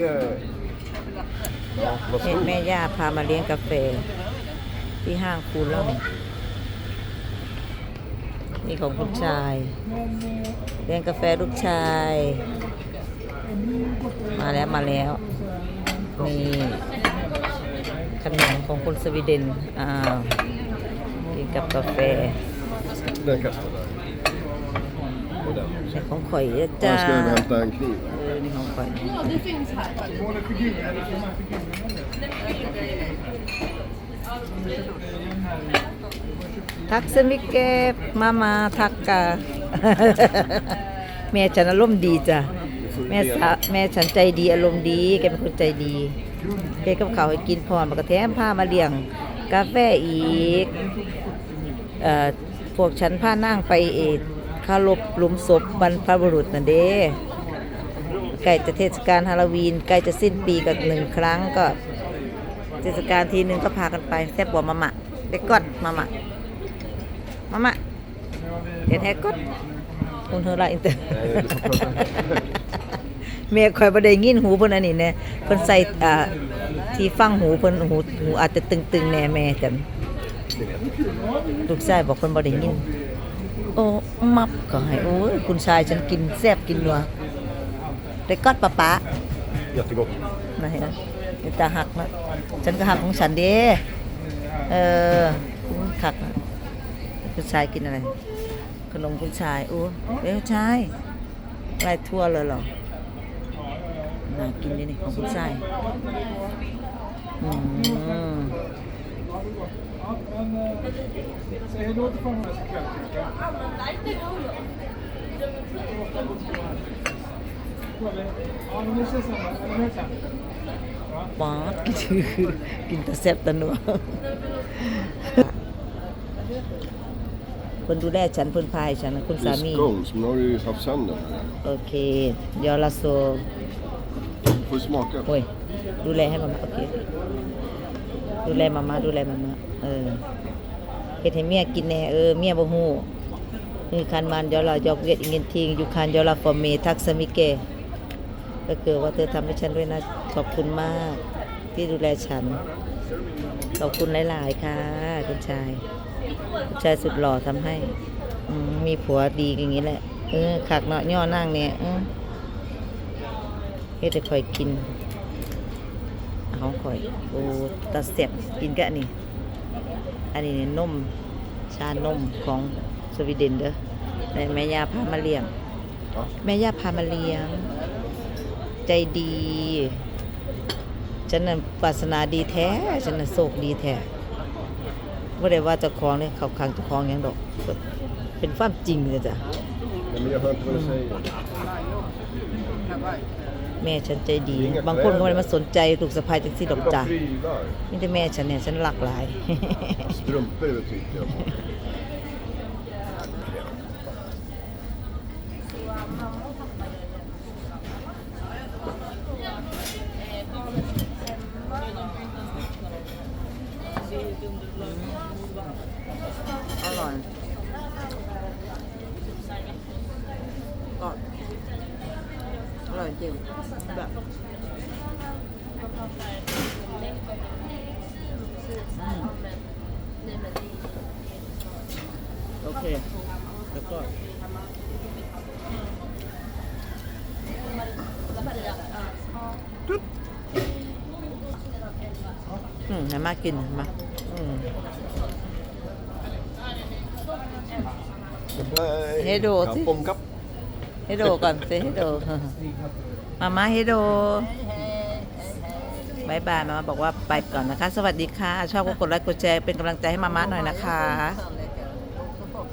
Ja, vad แม่ย่าพามาเลี้ยงกาแฟ ที่ห้างคูล่อมนี่ของคุณชาย เลี้ยงกาแฟลูกชาย มาแล้วมาแล้วนี่ขนมของคุณสวีเดนอ้าวกินกับกาแฟ Den kastar där. Och den. แต่ ของข่อยเด้อจ้า Nu ska vi hämta en kniv. เออนี่ของข่อย ทักสมิเกตมา มาทักกา แม่ฉันอารมณ์ดีจ้ะ แม่สาแม่ฉันใจดีอารมณ์ดี แกเป็นคนใจดีแกกับเขาวให้กินพรมากระแถมผ้ามาเลี้ยง กาแฟอีก เอ่อพวกฉันพานั่งไปเอดคารบหลุมศพบรรพบุรุษนั่นเด้ใกล้จะเทศกาลฮาโลวีนใกล้จะสิ้นปีกันหนึ่งครั้งก็ เทศกาลทีหนึ่งก็พากันไปแซ่บบัวมะมะเด็กก้อนมะมะมะมะเด็ดแฮกก้อนคุณเฮอไลน์อินเตอร์เมียคอยประเดี๋ยินหูเพิ่นอันนี้แน่เพิ่นใส่อ่าที่ฟังหูเพิ่นหูหูอาจจะตึงๆแน่แม่จันลูกชายบอกเพิ่นบ่ได้ยิน โอ้มับก็ให้โอ้ยคุณชายฉันกินแซ่บกินนัวได้กอดปะปะ Jättegott. นะเห็นไหมนี่ตาหักนะฉันก็หักของฉันเด้เออคุณหักนะคุณชายกินอะไรขนมคุณชายโอ้เอ้ยชายไรทั่วเลยเหรอน่ากินดินี่ของคุณชายอืม Säg hej då till farmor så kväll. Ja, men vi ses sen då. Är ni med sen? ป๊อดกินกินแตะแซ่บแตะนัวคนดูแลฉันเพิ่นพายฉันนะคุณ Det สา är มี scones, men nu har du ju haft sönder den. โอเคยอลาโซ Du får ju smaka. โอ้ยดูแลให้มามาโอเค ดูแลมามาดูแลมามาเออ เฮ็ดให้เมียกินแน่เออเมียบ่ฮู้คือคันมันยอลายอกเวียดอีกเงินทิงอยู่คันยอลาฟอร์เมทักสมิเก ก็คือว่าเธอทำให้ฉันด้วยนะ ขอบคุณมาก ที่ดูแลฉัน ขอบคุณหลาย ๆ ค่ะ คุณชายคุณชายสุดหล่อทำให้อมีผัวดีอย่างนี้แหละ เออขักเนาะย่อนั่งเนี่ยเฮ็ดให้ข่อยกิน เอาของข่อย โอ้ตาเสียบกินกะนี่ อันนี้เนี่ยนมชานมของสวีเดนเด้อแม่ย่าพามาเลี้ยง แม่ย่าพามาเลี้ยง ใจดีฉันน่ะปรารถนาดีแท้ฉันน่ะโศกดีแท้ว่าได้ว่าจ้าของเนี่ยเขาขังจ้าของยังดอก เป็นความจริงเลยจ้ะ men jag hör inte vad du säger. แม่ฉันใจดี บางคนก็ไม่ได้มาสนใจลูกสะพ้ายจังสิดอก Det är จ้ะ bara prylar. นี่แต่แม่ฉันเนี่ยฉันหลากหลาย Strumpor är väl tycker jag. อร่อยก็อ ร่อยจริงแบบอืมโอเค แล้วก็อืมให้มากินเห็นไหมาอืม Nej. Hej då, Kapp till- om kapp. ให้โดก่อนสิให้โดมาม่าให้โดบายบายมาม่าบอกว่าไปก่อนนะคะ สวัสดีค่ะ ชอบก็กดไลค์กดแชร์เป็นกำลังใจให้มาม่าหน่อยนะคะ